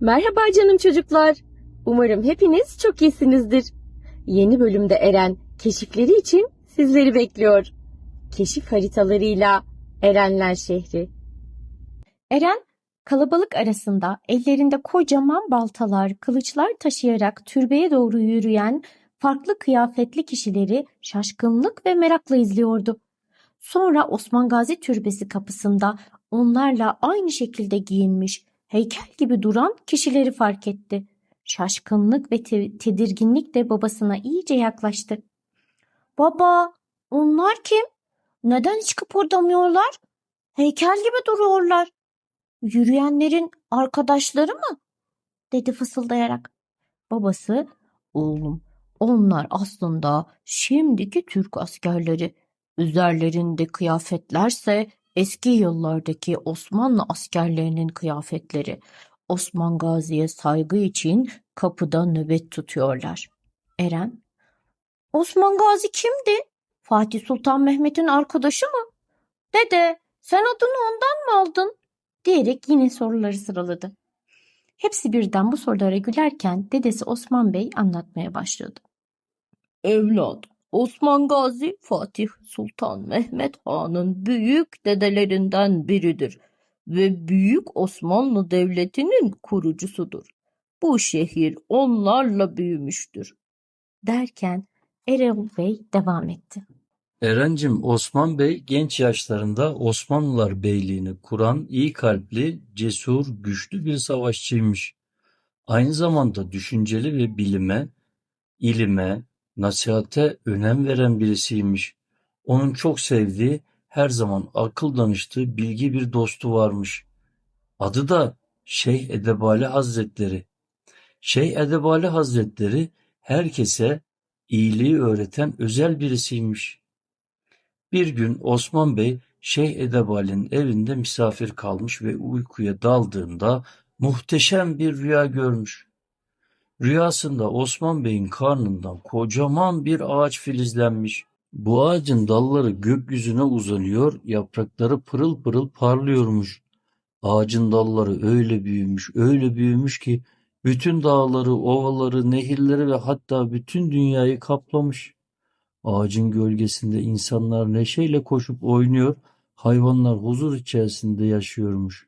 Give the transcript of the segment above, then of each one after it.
Merhaba canım çocuklar. Umarım hepiniz çok iyisinizdir. Yeni bölümde Eren keşifleri için sizleri bekliyor. Keşif haritalarıyla Erenler şehri. Eren kalabalık arasında ellerinde kocaman baltalar, kılıçlar taşıyarak türbeye doğru yürüyen farklı kıyafetli kişileri şaşkınlık ve merakla izliyordu. Sonra Osman Gazi Türbesi kapısında onlarla aynı şekilde giyinmiş, heykel gibi duran kişileri fark etti. Şaşkınlık ve te- tedirginlik de babasına iyice yaklaştı. Baba, onlar kim? Neden hiç kıpırdamıyorlar? Heykel gibi duruyorlar. Yürüyenlerin arkadaşları mı? dedi fısıldayarak. Babası, oğlum onlar aslında şimdiki Türk askerleri. Üzerlerinde kıyafetlerse eski yıllardaki Osmanlı askerlerinin kıyafetleri. Osman Gazi'ye saygı için kapıda nöbet tutuyorlar. Eren, Osman Gazi kimdi? Fatih Sultan Mehmet'in arkadaşı mı? Dede, sen adını ondan mı aldın? diyerek yine soruları sıraladı. Hepsi birden bu sorulara gülerken dedesi Osman Bey anlatmaya başladı. Evlat, Osman Gazi Fatih Sultan Mehmet Han'ın büyük dedelerinden biridir ve Büyük Osmanlı Devleti'nin kurucusudur. Bu şehir onlarla büyümüştür. Derken Erol Bey devam etti. Erencim Osman Bey genç yaşlarında Osmanlılar Beyliğini kuran iyi kalpli, cesur, güçlü bir savaşçıymış. Aynı zamanda düşünceli ve bilime, ilime, nasihate önem veren birisiymiş. Onun çok sevdiği, her zaman akıl danıştığı bilgi bir dostu varmış. Adı da Şeyh Edebali Hazretleri. Şeyh Edebali Hazretleri herkese iyiliği öğreten özel birisiymiş. Bir gün Osman Bey Şeyh Edebali'nin evinde misafir kalmış ve uykuya daldığında muhteşem bir rüya görmüş. Rüyasında Osman Bey'in karnından kocaman bir ağaç filizlenmiş. Bu ağacın dalları gökyüzüne uzanıyor, yaprakları pırıl pırıl parlıyormuş. Ağacın dalları öyle büyümüş, öyle büyümüş ki bütün dağları, ovaları, nehirleri ve hatta bütün dünyayı kaplamış. Ağacın gölgesinde insanlar neşeyle koşup oynuyor, hayvanlar huzur içerisinde yaşıyormuş.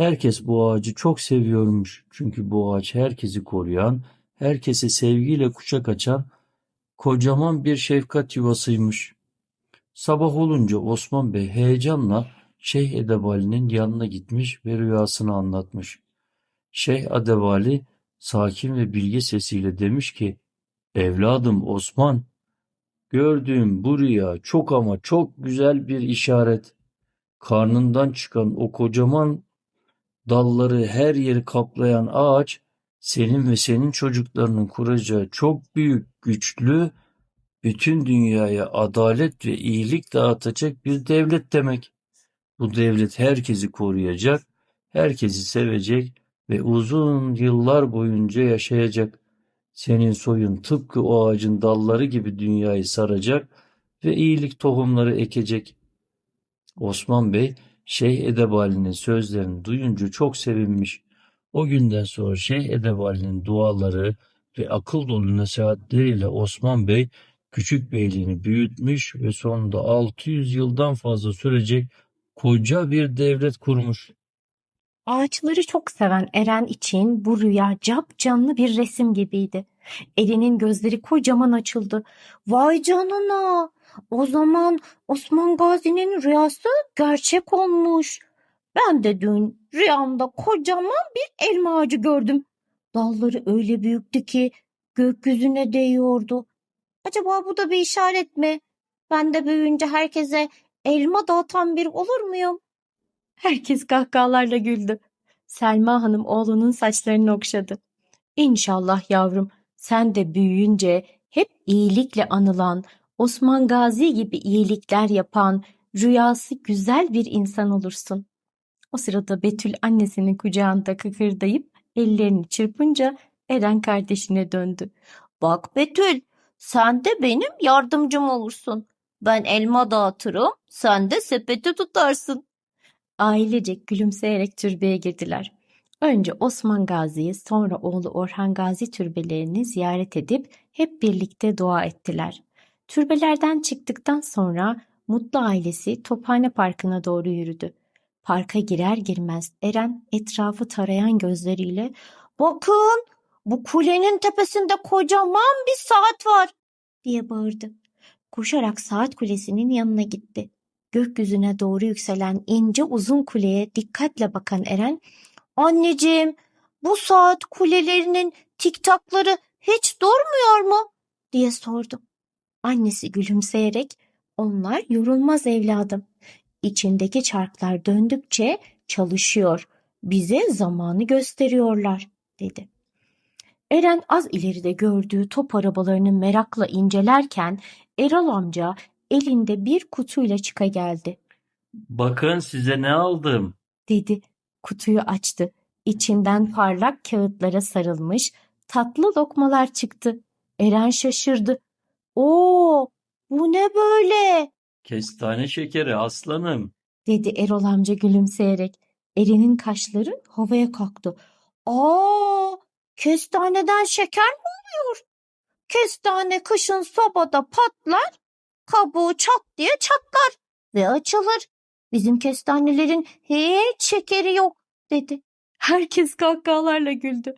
Herkes bu ağacı çok seviyormuş. Çünkü bu ağaç herkesi koruyan, herkese sevgiyle kucak açan kocaman bir şefkat yuvasıymış. Sabah olunca Osman Bey heyecanla Şeyh Edebali'nin yanına gitmiş ve rüyasını anlatmış. Şeyh Edebali sakin ve bilge sesiyle demiş ki, Evladım Osman, gördüğüm bu rüya çok ama çok güzel bir işaret. Karnından çıkan o kocaman dalları her yeri kaplayan ağaç, senin ve senin çocuklarının kuracağı çok büyük, güçlü, bütün dünyaya adalet ve iyilik dağıtacak bir devlet demek. Bu devlet herkesi koruyacak, herkesi sevecek ve uzun yıllar boyunca yaşayacak. Senin soyun tıpkı o ağacın dalları gibi dünyayı saracak ve iyilik tohumları ekecek. Osman Bey, Şeyh Edebali'nin sözlerini duyunca çok sevinmiş. O günden sonra Şeyh Edebali'nin duaları ve akıl dolu nasihatleriyle Osman Bey küçük beyliğini büyütmüş ve sonunda 600 yıldan fazla sürecek koca bir devlet kurmuş. Ağaçları çok seven Eren için bu rüya cap canlı bir resim gibiydi. Eren'in gözleri kocaman açıldı. Vay canına! O zaman Osman Gazi'nin rüyası gerçek olmuş. Ben de dün rüyamda kocaman bir elma ağacı gördüm. Dalları öyle büyüktü ki gökyüzüne değiyordu. Acaba bu da bir işaret mi? Ben de büyüyünce herkese elma dağıtan bir olur muyum? Herkes kahkahalarla güldü. Selma Hanım oğlunun saçlarını okşadı. İnşallah yavrum sen de büyüyünce hep iyilikle anılan, Osman Gazi gibi iyilikler yapan, rüyası güzel bir insan olursun. O sırada Betül annesinin kucağında kıkırdayıp ellerini çırpınca Eren kardeşine döndü. Bak Betül, sen de benim yardımcım olursun. Ben elma dağıtırım, sen de sepeti tutarsın. Ailecek gülümseyerek türbeye girdiler. Önce Osman Gazi'yi sonra oğlu Orhan Gazi türbelerini ziyaret edip hep birlikte dua ettiler. Türbelerden çıktıktan sonra Mutlu ailesi Tophane Parkı'na doğru yürüdü. Parka girer girmez Eren etrafı tarayan gözleriyle ''Bakın bu kulenin tepesinde kocaman bir saat var.'' diye bağırdı. Koşarak saat kulesinin yanına gitti. Gökyüzüne doğru yükselen ince uzun kuleye dikkatle bakan Eren Anneciğim, bu saat kulelerinin tiktakları hiç durmuyor mu? diye sordu. Annesi gülümseyerek, onlar yorulmaz evladım. İçindeki çarklar döndükçe çalışıyor. Bize zamanı gösteriyorlar, dedi. Eren az ileride gördüğü top arabalarını merakla incelerken Erol amca elinde bir kutuyla çıka geldi. Bakın size ne aldım. dedi. Kutuyu açtı. İçinden parlak kağıtlara sarılmış tatlı lokmalar çıktı. Eren şaşırdı. Oo, bu ne böyle? Kestane şekeri aslanım. dedi Erol amca gülümseyerek. Eren'in kaşları havaya kalktı. Aa, kestaneden şeker mi oluyor? Kestane kışın sobada patlar, kabuğu çat diye çatlar ve açılır. Bizim kestanelerin hiç şekeri yok dedi. Herkes kahkahalarla güldü.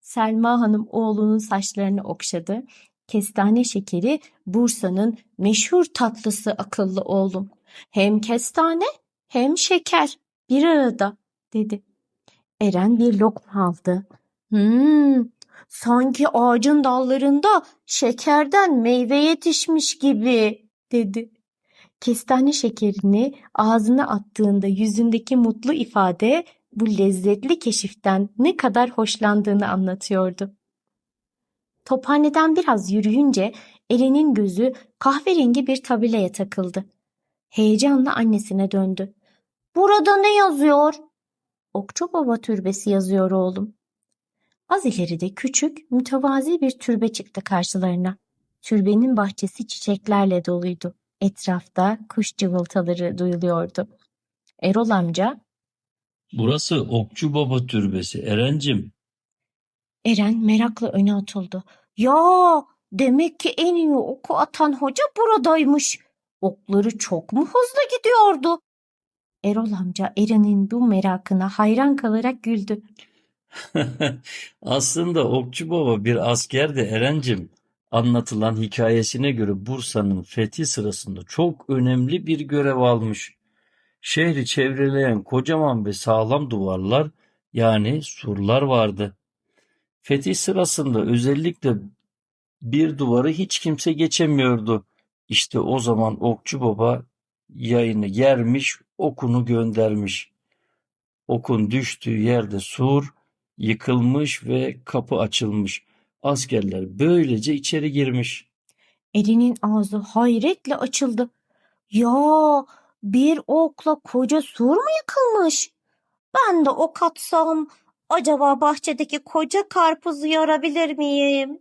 Selma Hanım oğlunun saçlarını okşadı. Kestane şekeri Bursa'nın meşhur tatlısı akıllı oğlum. Hem kestane hem şeker bir arada dedi. Eren bir lokma aldı. Hmm, sanki ağacın dallarında şekerden meyve yetişmiş gibi dedi. Kestane şekerini ağzına attığında yüzündeki mutlu ifade bu lezzetli keşiften ne kadar hoşlandığını anlatıyordu. Tophaneden biraz yürüyünce Eren'in gözü kahverengi bir tabelaya takıldı. Heyecanla annesine döndü. Burada ne yazıyor? Okçu Baba Türbesi yazıyor oğlum. Az ileride küçük, mütevazi bir türbe çıktı karşılarına. Türbenin bahçesi çiçeklerle doluydu. Etrafta kuş cıvıltaları duyuluyordu. Erol amca, Burası Okçu Baba Türbesi Erencim. Eren merakla öne atıldı. Ya, demek ki en iyi oku atan hoca buradaymış. Okları çok mu hızlı gidiyordu? Erol amca Eren'in bu merakına hayran kalarak güldü. Aslında Okçu Baba bir askerdi Erencim. Anlatılan hikayesine göre Bursa'nın fethi sırasında çok önemli bir görev almış. Şehri çevreleyen kocaman ve sağlam duvarlar yani surlar vardı. Fetih sırasında özellikle bir duvarı hiç kimse geçemiyordu. İşte o zaman Okçu Baba yayını yermiş, okunu göndermiş. Okun düştüğü yerde sur yıkılmış ve kapı açılmış. Askerler böylece içeri girmiş. Eren'in ağzı hayretle açıldı. Ya, bir okla koca sur mu yıkılmış? Ben de ok atsam acaba bahçedeki koca karpuzu yarabilir miyim?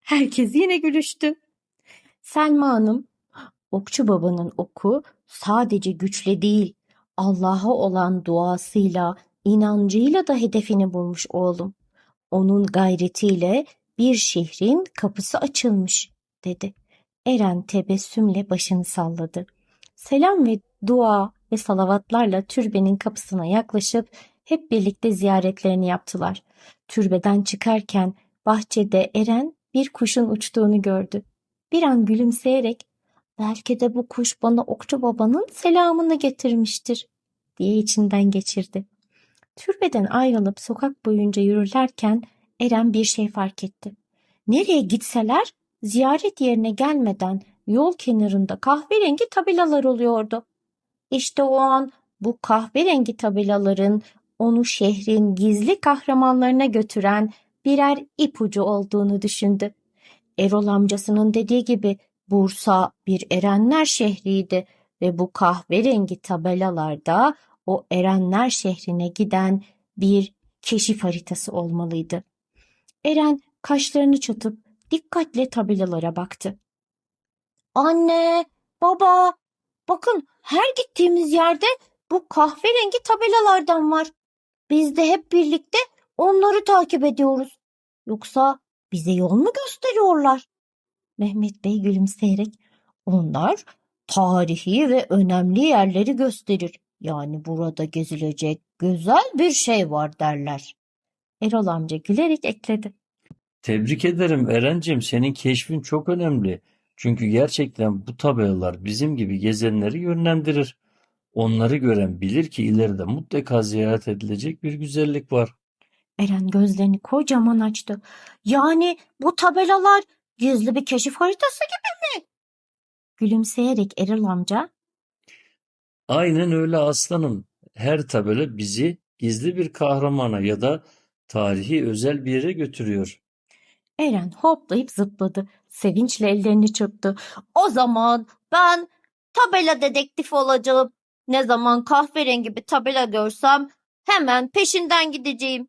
Herkes yine gülüştü. Selma Hanım, Okçu Baba'nın oku sadece güçle değil, Allah'a olan duasıyla, inancıyla da hedefini bulmuş oğlum. Onun gayretiyle bir şehrin kapısı açılmış, dedi. Eren tebessümle başını salladı. Selam ve dua ve salavatlarla türbenin kapısına yaklaşıp hep birlikte ziyaretlerini yaptılar. Türbeden çıkarken bahçede Eren bir kuşun uçtuğunu gördü. Bir an gülümseyerek belki de bu kuş bana Okçu Baba'nın selamını getirmiştir diye içinden geçirdi. Türbeden ayrılıp sokak boyunca yürürlerken Eren bir şey fark etti. Nereye gitseler ziyaret yerine gelmeden yol kenarında kahverengi tabelalar oluyordu. İşte o an bu kahverengi tabelaların onu şehrin gizli kahramanlarına götüren birer ipucu olduğunu düşündü. Erol amcasının dediği gibi Bursa bir erenler şehriydi ve bu kahverengi tabelalarda o erenler şehrine giden bir keşif haritası olmalıydı. Eren kaşlarını çatıp dikkatle tabelalara baktı. Anne, baba, bakın her gittiğimiz yerde bu kahverengi tabelalardan var. Biz de hep birlikte onları takip ediyoruz. Yoksa bize yol mu gösteriyorlar? Mehmet Bey gülümseyerek onlar tarihi ve önemli yerleri gösterir. Yani burada gezilecek güzel bir şey var derler. Erol amca gülerek ekledi. Tebrik ederim Erencim. Senin keşfin çok önemli. Çünkü gerçekten bu tabelalar bizim gibi gezenleri yönlendirir. Onları gören bilir ki ileride mutlaka ziyaret edilecek bir güzellik var. Eren gözlerini kocaman açtı. Yani bu tabelalar gizli bir keşif haritası gibi mi? Gülümseyerek Erol amca Aynen öyle aslanım. Her tabela bizi gizli bir kahramana ya da tarihi özel bir yere götürüyor. Eren hoplayıp zıpladı. Sevinçle ellerini çırptı. O zaman ben tabela dedektifi olacağım. Ne zaman kahverengi bir tabela görsem hemen peşinden gideceğim.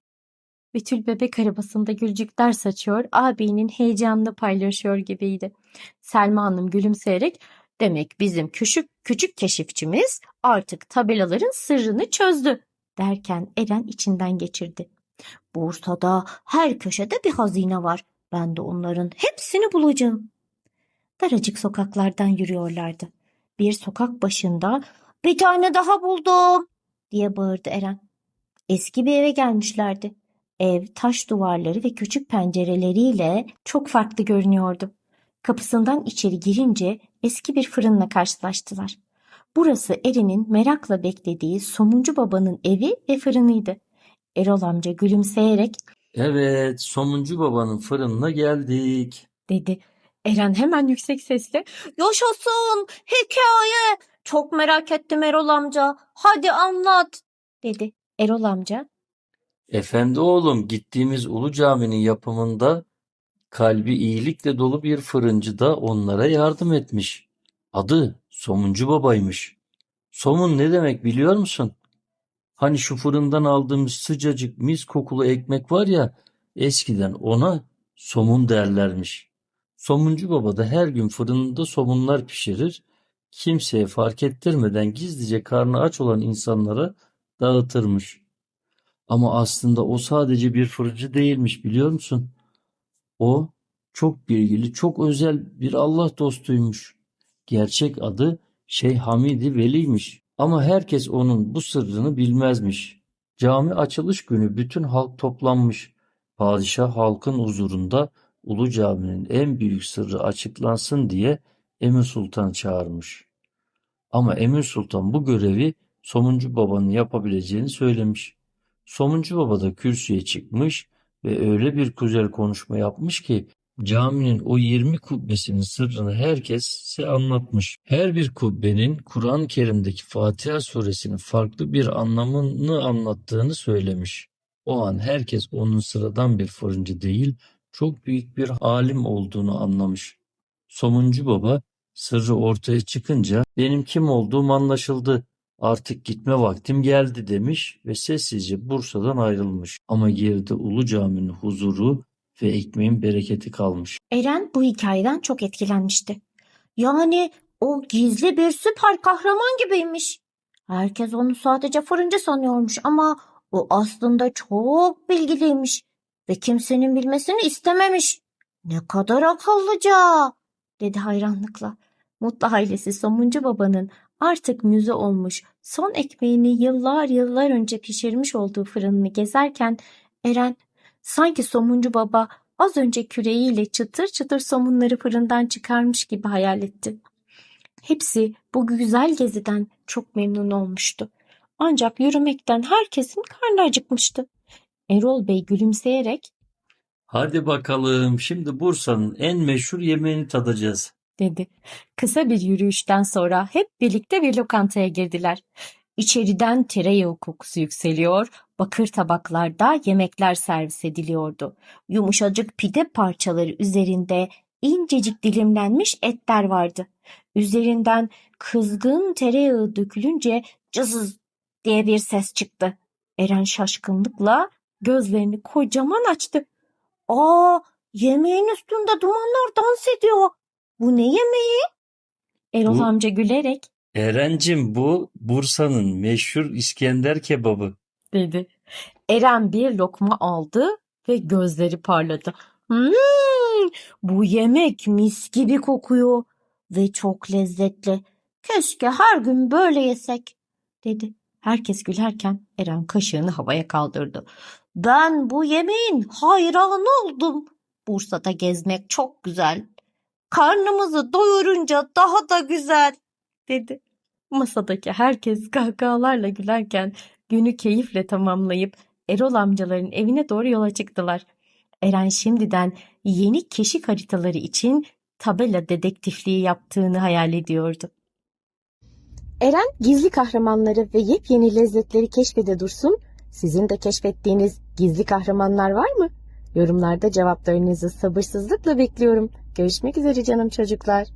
Betül bebek arabasında gülcükler saçıyor, abinin heyecanını paylaşıyor gibiydi. Selma Hanım gülümseyerek demek bizim küçük küçük keşifçimiz artık tabelaların sırrını çözdü derken Eren içinden geçirdi. Bursa'da her köşede bir hazine var. Ben de onların hepsini bulacağım. Daracık sokaklardan yürüyorlardı. Bir sokak başında bir tane daha buldum diye bağırdı Eren. Eski bir eve gelmişlerdi. Ev taş duvarları ve küçük pencereleriyle çok farklı görünüyordu. Kapısından içeri girince eski bir fırınla karşılaştılar. Burası Eren'in merakla beklediği Somuncu Baba'nın evi ve fırınıydı. Erol amca gülümseyerek Evet, Somuncu Baba'nın fırınına geldik. dedi. Eren hemen yüksek sesle Yaşasın hikaye. Çok merak ettim Erol amca. Hadi anlat dedi. Erol amca Efendi oğlum, gittiğimiz Ulu Cami'nin yapımında kalbi iyilikle dolu bir fırıncı da onlara yardım etmiş. Adı Somuncu Baba'ymış. Somun ne demek biliyor musun? Hani şu fırından aldığımız sıcacık mis kokulu ekmek var ya, eskiden ona somun derlermiş. Somuncu Baba da her gün fırınında somunlar pişirir, kimseye fark ettirmeden gizlice karnı aç olan insanlara dağıtırmış. Ama aslında o sadece bir fırıncı değilmiş biliyor musun? O çok bilgili, çok özel bir Allah dostuymuş. Gerçek adı Şeyh Hamidi Veli'ymiş. Ama herkes onun bu sırrını bilmezmiş. Cami açılış günü bütün halk toplanmış. Padişah halkın huzurunda Ulu Cami'nin en büyük sırrı açıklansın diye Emir Sultan çağırmış. Ama Emir Sultan bu görevi Somuncu Baba'nın yapabileceğini söylemiş. Somuncu Baba da kürsüye çıkmış ve öyle bir güzel konuşma yapmış ki caminin o 20 kubbesinin sırrını herkese anlatmış. Her bir kubbenin Kur'an-ı Kerim'deki Fatiha suresinin farklı bir anlamını anlattığını söylemiş. O an herkes onun sıradan bir fırıncı değil, çok büyük bir alim olduğunu anlamış. Somuncu Baba sırrı ortaya çıkınca benim kim olduğum anlaşıldı. Artık gitme vaktim geldi demiş ve sessizce Bursa'dan ayrılmış. Ama geride Ulu Cami'nin huzuru ve ekmeğin bereketi kalmış. Eren bu hikayeden çok etkilenmişti. Yani o gizli bir süper kahraman gibiymiş. Herkes onu sadece fırıncı sanıyormuş ama o aslında çok bilgiliymiş ve kimsenin bilmesini istememiş. Ne kadar akıllıca, dedi hayranlıkla. Mutlu ailesi Somuncu Baba'nın artık müze olmuş son ekmeğini yıllar yıllar önce pişirmiş olduğu fırınını gezerken Eren sanki Somuncu Baba az önce küreğiyle çıtır çıtır somunları fırından çıkarmış gibi hayal etti. Hepsi bu güzel geziden çok memnun olmuştu. Ancak yürümekten herkesin karnı acıkmıştı. Erol Bey gülümseyerek Hadi bakalım şimdi Bursa'nın en meşhur yemeğini tadacağız. dedi. Kısa bir yürüyüşten sonra hep birlikte bir lokantaya girdiler. İçeriden tereyağı kokusu yükseliyor, bakır tabaklarda yemekler servis ediliyordu. Yumuşacık pide parçaları üzerinde incecik dilimlenmiş etler vardı. Üzerinden kızgın tereyağı dökülünce cızız diye bir ses çıktı. Eren şaşkınlıkla gözlerini kocaman açtı. Aa, yemeğin üstünde dumanlar dans ediyor. Bu ne yemeği? Erol Bu- amca gülerek Erencim bu Bursa'nın meşhur İskender kebabı. dedi. Eren bir lokma aldı ve gözleri parladı. Hmm, bu yemek mis gibi kokuyor ve çok lezzetli. Keşke her gün böyle yesek, dedi. Herkes gülerken Eren kaşığını havaya kaldırdı. Ben bu yemeğin hayranı oldum. Bursa'da gezmek çok güzel. Karnımızı doyurunca daha da güzel, dedi. Masadaki herkes kahkahalarla gülerken günü keyifle tamamlayıp Erol amcaların evine doğru yola çıktılar. Eren şimdiden yeni keşif haritaları için tabela dedektifliği yaptığını hayal ediyordu. Eren gizli kahramanları ve yepyeni lezzetleri keşfede dursun. Sizin de keşfettiğiniz gizli kahramanlar var mı? Yorumlarda cevaplarınızı sabırsızlıkla bekliyorum. Görüşmek üzere canım çocuklar.